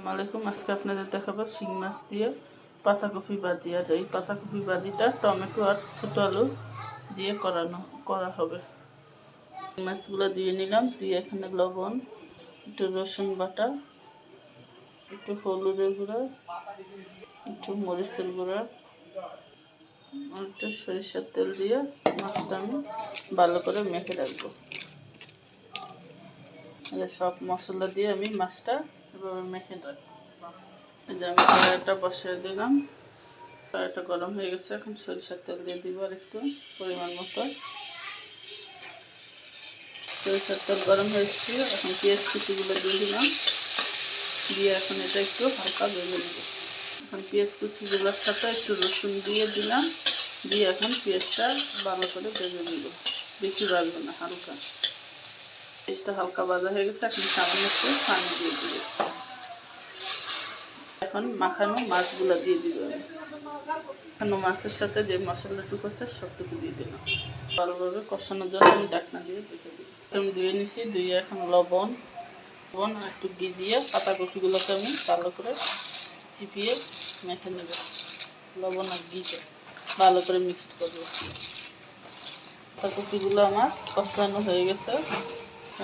আসসালামু আলাইকুম, আজকে আপনাদের দেখাবো শিং মাছ দিয়ে পাতাকপি বাজি। আর এই পাতাকপি বাজিটা টমেটো আর ছোটো আলু দিয়ে করানো, করা হবে। শিং মাছগুলো দিয়ে নিলাম, দিয়ে এখানে লবণ, একটু রসুন বাটা, একটু হলুদের গুঁড়া, একটু মরিচের গুঁড়া, আর একটু সরিষার তেল দিয়ে মাছটা আমি ভালো করে মেখে রাখব। সব মশলা দিয়ে আমি মাছটা এভাবে মেখে আমি কড়াইটা বসিয়ে দিলাম। কড়াইটা গরম হয়ে গেছে, এখন সরিষার তেল দিয়ে দিব আর একটু পরিমাণ মতো। সরিষার তেল গরম হয়েছে এখন পেঁয়াজ কুচিগুলো দিয়ে দিলাম। দিয়ে এখন এটা একটু হালকা ভেজে নেব। এখন পেঁয়াজ কুচিগুলোর সাথে একটু রসুন দিয়ে দিলাম। দিয়ে এখন পেঁয়াজটা ভালো করে ভেজে নিব। বেশি ভাজবো না, হালকা। পেঁয়াজটা হালকা ভাজা হয়ে গেছে, এখন সামান্য একটু পানি দিয়ে দিব। এখন মাখানো মাছগুলো দিয়ে দিব মাখানো মাছের সাথে যে মশলাটুকু আছে সবটুকু দিয়ে দিলাম ভালোভাবে কষানোর জন্য আমি ডাকনা দিয়ে দেখে দিই আমি ধুয়ে নিছি, ধুয়ে এখন লবণ লবণ আর একটু ঘি দিয়ে পাতাকপিগুলোকে আমি ভালো করে চিপিয়ে মেখে নেব। লবণ আর ঘিতে ভালো করে মিক্সড করব পাতাকপিগুলো আমার কষানো হয়ে গেছে।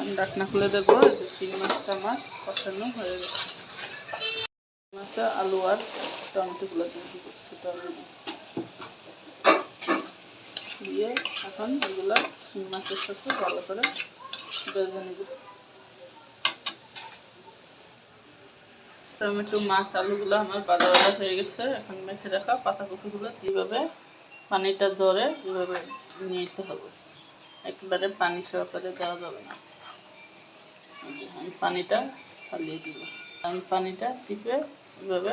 আমি ডাকনা খুলে দেখব যে শিং মাছটা আমার কষানো হয়ে গেছে। মাছে আলু আর টমেটোগুলো দিয়ে আলু দিয়ে। এখন এগুলো শিং মাছের সাথে ভালো করে বেজে নেব। টমেটো মাছ আলুগুলো আমার বাদা বাদা হয়ে গেছে, এখন মেখে রাখা পাতাকপিগুলো কীভাবে পানিটা জ্বরে এভাবে নিতে হবে। একেবারে পানি সহকারে দেওয়া যাবে না। আমি পানিটা ফালিয়ে দিব। আমি পানিটা চিপে এভাবে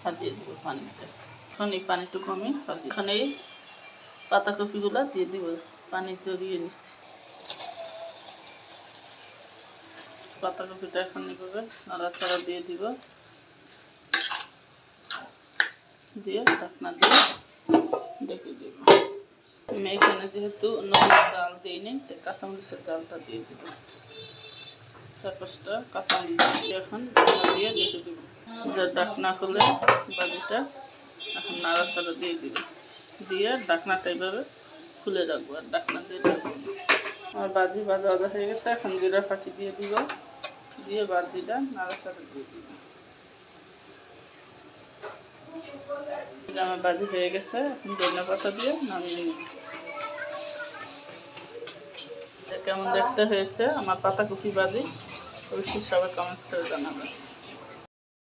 ফালিয়ে দিব পানিটা। এখন এই পানিটুকু আমি ফালি এখন এই পাতাকপিগুলো দিয়ে দিব, পানি জড়িয়ে নিচ্ছি। পাতাকপিটা এখন এভাবে নাড়াচাড়া দিয়ে দিব। দিয়ে ঢাকনা দিয়ে ডেকে দিব। আমি এখানে যেহেতু নরম ডাল দিইনি তাই কাঁচামরিচের ডালটা দিয়ে দিব। চার কাঁচামরিচ এখন দিয়ে ডেকে দিব। ডাকনা করলে বাজিটা এখন নাড়াচাড়া দিয়ে দিব। দিয়ে ডাকনাটা এইভাবে খুলে রাখব আর ডাকনা দিয়ে রাখব আমার বাজি বাজা বাজা হয়ে গেছে, এখন জিরা ফাঁকি দিয়ে দিব। দিয়ে বাজিটা নাড়াচাড়া দিয়ে দিব। আমার বাজি হয়ে গেছে, এখন ধনিয়া পাতা দিয়ে নামিয়ে নিব। কেমন দেখতে হয়েছে আমার পাতা পাতাকপি বাজি? অবশ্যই সবাই কমেন্টস করে জানাবেন